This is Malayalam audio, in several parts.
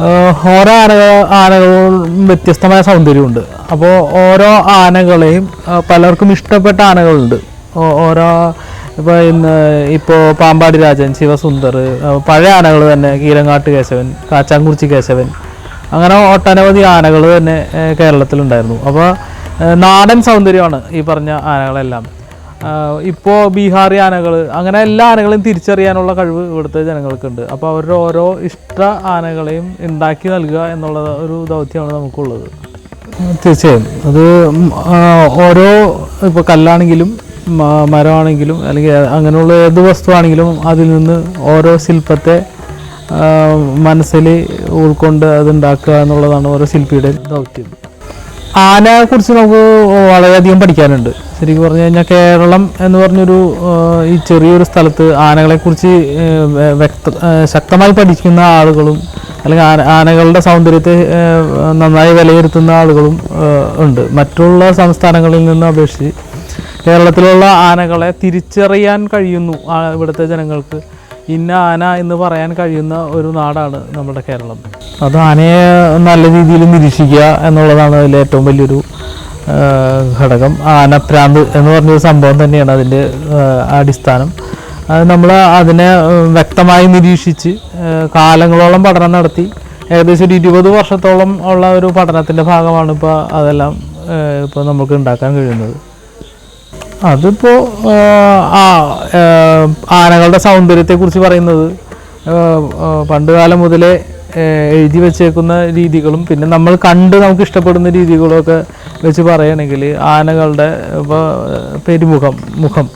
ഓരോ ആനകൾ ആനകളും വ്യത്യസ്തമായ സൗന്ദര്യമുണ്ട്. അപ്പോൾ ഓരോ ആനകളെയും പലർക്കും ഇഷ്ടപ്പെട്ട ആനകളുണ്ട്. ഓരോ ഇപ്പോൾ ഇന്ന് ഇപ്പോൾ പാമ്പാടി രാജൻ ശിവസുന്ദർ പഴയ ആനകൾ തന്നെ കീരങ്ങാട്ട് കേശവൻ കാച്ചാങ്കുറിച്ചി കേശവൻ അങ്ങനെ ഒട്ടനവധി ആനകൾ തന്നെ കേരളത്തിലുണ്ടായിരുന്നു. അപ്പോൾ നാടൻ സൗന്ദര്യമാണ് ഈ പറഞ്ഞ ആനകളെല്ലാം. ഇപ്പോൾ ബീഹാറി ആനകൾ അങ്ങനെ എല്ലാ ആനകളെയും തിരിച്ചറിയാനുള്ള കഴിവ് ഇവിടുത്തെ ജനങ്ങൾക്കുണ്ട്. അപ്പോൾ അവരുടെ ഓരോ ഇഷ്ട ആനകളെയും ഉണ്ടാക്കി നൽകുക എന്നുള്ള ഒരു ദൗത്യമാണ് നമുക്കുള്ളത്. തീർച്ചയായും. അത് ഓരോ ഇപ്പോൾ കല്ലാണെങ്കിലും മരമാണെങ്കിലും അല്ലെങ്കിൽ അങ്ങനെയുള്ള ഏത് വസ്തുവാണെങ്കിലും അതിൽ നിന്ന് ഓരോ ശില്പത്തെ മനസ്സിൽ ഉൾക്കൊണ്ട് അത് ഉണ്ടാക്കുക എന്നുള്ളതാണ് ഓരോ ശില്പിയുടെ ദൗത്യം. ആനയെ കുറിച്ച് നമുക്ക് വളരെയധികം പഠിക്കാനുണ്ട്. ശരിക്കും പറഞ്ഞു കഴിഞ്ഞാൽ കേരളം എന്ന് പറഞ്ഞൊരു ഈ ചെറിയൊരു സ്ഥലത്ത് ആനകളെക്കുറിച്ച് വ്യക്ത ശക്തമായി പഠിക്കുന്ന ആളുകളും അല്ലെങ്കിൽ ആന ആനകളുടെ സൗന്ദര്യത്തെ നന്നായി വിലയിരുത്തുന്ന ആളുകളും ഉണ്ട്. മറ്റുള്ള സംസ്ഥാനങ്ങളിൽ നിന്ന് അപേക്ഷിച്ച് കേരളത്തിലുള്ള ആനകളെ തിരിച്ചറിയാൻ കഴിയുന്നു ഇവിടുത്തെ ജനങ്ങൾക്ക്. ഇന്ന ആന എന്ന് പറയാൻ കഴിയുന്ന ഒരു നാടാണ് നമ്മുടെ കേരളം. അത് ആനയെ നല്ല രീതിയിൽ നിരീക്ഷിക്കുക എന്നുള്ളതാണ് അതിൽ ഏറ്റവും വലിയൊരു ഘടകം. ആനപ്രാന്ത് എന്ന് പറഞ്ഞൊരു സംഭവം തന്നെയാണ് അതിന്റെ അടിസ്ഥാനം. അത് നമ്മൾ അതിനെ വ്യക്തമായി നിരീക്ഷിച്ച് കാലങ്ങളോളം പഠനം നടത്തി ഏകദേശം ഒരു ഇരുപത് വർഷത്തോളം ഉള്ള ഒരു പഠനത്തിന്റെ ഭാഗമാണ് ഇപ്പോൾ അതെല്ലാം ഇപ്പോൾ നമുക്ക് ഉണ്ടാക്കാൻ കഴിയുന്നത്. അതിപ്പോ ആ, ആനകളുടെ സൗന്ദര്യത്തെ കുറിച്ച് പറയുന്നത് പണ്ട് കാലം മുതലേ എഴുതി വെച്ചേക്കുന്ന രീതികളും പിന്നെ നമ്മൾ കണ്ട് നമുക്ക് ഇഷ്ടപ്പെടുന്ന രീതികളും ഒക്കെ വെച്ച് പറയുകയാണെങ്കിൽ ആനകളുടെ ഇപ്പോൾ പെരുമുഖം മുഖം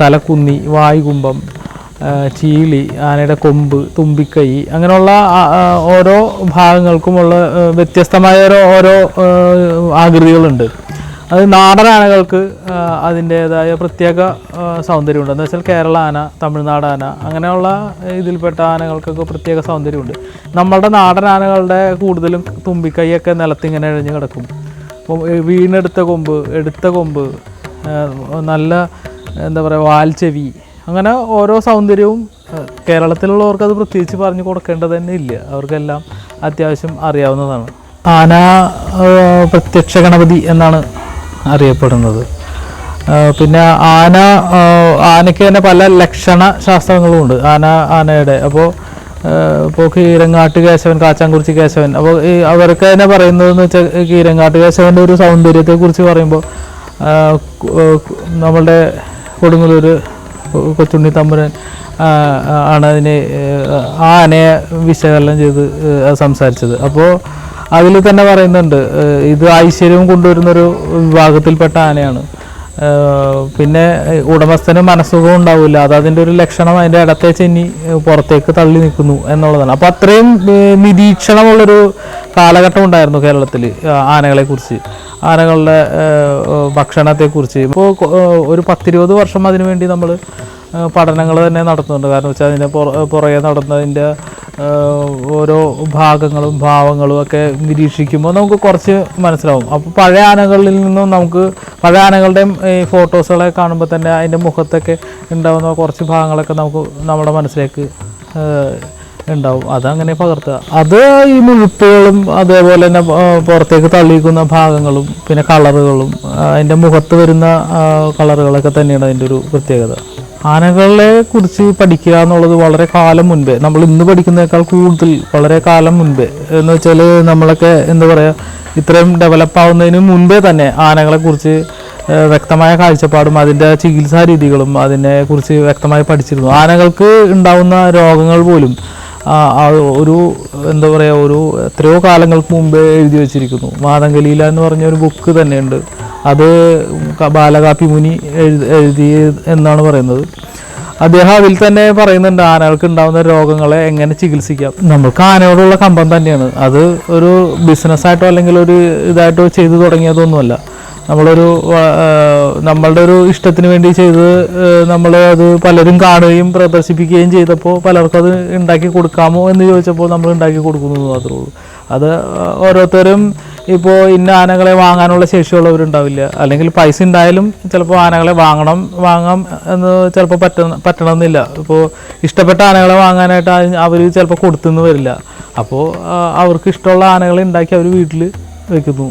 തലക്കുന്നി വായുകുംഭം ചീളി ആനയുടെ കൊമ്പ് തുമ്പിക്കൈ അങ്ങനെയുള്ള ഓരോ ഭാഗങ്ങൾക്കുമുള്ള വ്യത്യസ്തമായ ഓരോ ആകൃതികളുണ്ട്. അത് നാടൻ ആനകൾക്ക് അതിന്റെതായ പ്രത്യേക സൗന്ദര്യമുണ്ട്. എന്ന് വെച്ചാൽ കേരള ആന തമിഴ്നാട് ആന അങ്ങനെയുള്ള ഇതിൽപ്പെട്ട ആനകൾക്കൊക്കെ പ്രത്യേക സൗന്ദര്യമുണ്ട്. നമ്മളുടെ നാടൻ ആനകളുടെ കൂടുതലും തുമ്പിക്കൈയൊക്കെ നിലത്തിങ്ങനെ എഴിഞ്ഞ് കിടക്കും. അപ്പം വീണെടുത്ത കൊമ്പ് എടുത്ത കൊമ്പ് നല്ല എന്താ പറയുക വാൽച്ചെവി അങ്ങനെ ഓരോ സൗന്ദര്യവും കേരളത്തിലുള്ളവർക്ക് അത് പ്രത്യേകിച്ച് പറഞ്ഞു കൊടുക്കേണ്ടത് തന്നെ ഇല്ല. അവർക്കെല്ലാം അത്യാവശ്യം അറിയാവുന്നതാണ്. ആന പ്രത്യക്ഷ ഗണപതി എന്നാണ് അറിയപ്പെടുന്നത്. പിന്നെ ആന ആനയ്ക്ക് തന്നെ പല ലക്ഷണ ശാസ്ത്രങ്ങളും ഉണ്ട്. ആന ആനയുടെ. അപ്പോൾ ഇപ്പോൾ കീരങ്ങാട്ട് കേശവൻ കാച്ചാങ്കുറിച്ചി കേശവൻ. അപ്പോൾ ഈ അവർക്ക് തന്നെ പറയുന്നതെന്ന് വെച്ചാൽ കീരങ്ങാട്ട് കേശവന്റെ ഒരു സൗന്ദര്യത്തെക്കുറിച്ച് പറയുമ്പോൾ നമ്മളുടെ കൊടുങ്ങല്ലൂർ കൊച്ചുണ്ണി തമ്പുരൻ ആണ് അതിനെ ആ, ആനയെ വിശകലനം ചെയ്ത് സംസാരിച്ചത്. അപ്പോൾ അതിൽ തന്നെ പറയുന്നുണ്ട് ഇത് ഐശ്വര്യവും കൊണ്ടുവരുന്നൊരു വിഭാഗത്തിൽപ്പെട്ട ആനയാണ്. പിന്നെ ഉടമസ്ഥന് മനസ്സുഖം ഉണ്ടാവില്ല. അത് അതിന്റെ ഒരു ലക്ഷണം അതിന്റെ ഇടത്തെ ചെന്നി പുറത്തേക്ക് തള്ളി നിൽക്കുന്നു എന്നുള്ളതാണ്. അപ്പോൾ അത്രയും നിരീക്ഷണമുള്ളൊരു കാലഘട്ടം ഉണ്ടായിരുന്നു കേരളത്തിൽ ആനകളെക്കുറിച്ച്. ആനകളുടെ ഭക്ഷണത്തെക്കുറിച്ച്. ഇപ്പോൾ ഒരു പത്തിരുപത് വർഷം അതിനുവേണ്ടി നമ്മൾ പഠനങ്ങൾ തന്നെ നടത്തുന്നുണ്ട്. കാരണം വെച്ചാൽ അതിന്റെ പുറ- പുറകെ നടന്നതിന്റെ ഓരോ ഭാഗങ്ങളും ഭാവങ്ങളും ഒക്കെ നിരീക്ഷിക്കുമ്പോൾ നമുക്ക് കുറച്ച് മനസ്സിലാവും. അപ്പോൾ പഴയ ആനകളിൽ നിന്നും നമുക്ക് പഴയ ആനകളുടെയും ഈ ഫോട്ടോസുകളെ കാണുമ്പോൾ തന്നെ അതിന്റെ മുഖത്തൊക്കെ ഉണ്ടാകുന്ന കുറച്ച് ഭാഗങ്ങളൊക്കെ നമുക്ക് നമ്മുടെ മനസ്സിലേക്ക് ഉണ്ടാവും. അതങ്ങനെ പകർത്തുക. അത് ഈ മുഴുപ്പുകളും അതേപോലെ തന്നെ പുറത്തേക്ക് തള്ളിക്കുന്ന ഭാഗങ്ങളും പിന്നെ കളറുകളും അതിന്റെ മുഖത്ത് വരുന്ന കളറുകളൊക്കെ തന്നെയാണ് അതിന്റെ ഒരു പ്രത്യേകത. ആനകളെ കുറിച്ച് പഠിക്കുക എന്നുള്ളത് വളരെ കാലം മുൻപേ. നമ്മൾ ഇന്ന് പഠിക്കുന്നേക്കാൾ കൂടുതൽ വളരെ കാലം മുൻപേ. എന്ന് വെച്ചാൽ നമ്മളൊക്കെ എന്താ പറയുക ഇത്രയും ഡെവലപ്പ് ആവുന്നതിന് മുൻപേ തന്നെ ആനകളെ കുറിച്ച് വ്യക്തമായ കാഴ്ചപ്പാടും അതിന്റെ ചികിത്സാ രീതികളും അതിനെ കുറിച്ച് വ്യക്തമായി പഠിച്ചിരുന്നു. ആനകൾക്ക് ഉണ്ടാവുന്ന രോഗങ്ങൾ പോലും ഒരു എന്താ പറയുക ഒരു എത്രയോ കാലങ്ങൾക്ക് മുമ്പേ എഴുതി വച്ചിരിക്കുന്നു. മാതങ്കലീല എന്ന് പറഞ്ഞ ഒരു ബുക്ക് തന്നെയുണ്ട്. അത് ബാലകാപ്പി മുനി എഴുതി എഴുതി എന്നാണ് പറയുന്നത്. അദ്ദേഹം അതിൽ തന്നെ പറയുന്നുണ്ട് ആനകൾക്ക് ഉണ്ടാകുന്ന രോഗങ്ങളെ എങ്ങനെ ചികിത്സിക്കാം. നമ്മൾക്ക് ആനയോടുള്ള കമ്പം തന്നെയാണ്. അത് ഒരു ബിസിനസ്സായിട്ടോ അല്ലെങ്കിൽ ഒരു ഇതായിട്ടോ ചെയ്തു തുടങ്ങിയതൊന്നുമല്ല. നമ്മളൊരു നമ്മളുടെ ഒരു ഇഷ്ടത്തിന് വേണ്ടി ചെയ്ത് നമ്മൾ അത് പലരും കാണുകയും പ്രദർശിപ്പിക്കുകയും ചെയ്തപ്പോൾ പലർക്കും അത് ഉണ്ടാക്കി കൊടുക്കാമോ എന്ന് ചോദിച്ചപ്പോൾ നമ്മൾ ഉണ്ടാക്കി കൊടുക്കുന്നു മാത്രമേ ഉള്ളൂ. അത് ഓരോരുത്തരും ഇപ്പോൾ ഇന്ന ആനകളെ വാങ്ങാനുള്ള ശേഷിയുള്ളവരുണ്ടാവില്ല. അല്ലെങ്കിൽ പൈസ ഉണ്ടായാലും ചിലപ്പോൾ ആനകളെ വാങ്ങണം വാങ്ങാം എന്ന് ചിലപ്പോൾ പറ്റ പറ്റണമെന്നില്ല ഇപ്പോൾ ഇഷ്ടപ്പെട്ട ആനകളെ വാങ്ങാനായിട്ട് അവർ ചിലപ്പോൾ കൊടുത്തെന്ന് വരില്ല. അപ്പോൾ അവർക്ക് ഇഷ്ടമുള്ള ആനകളെ ഉണ്ടാക്കി അവർ വീട്ടിൽ വെക്കുന്നു.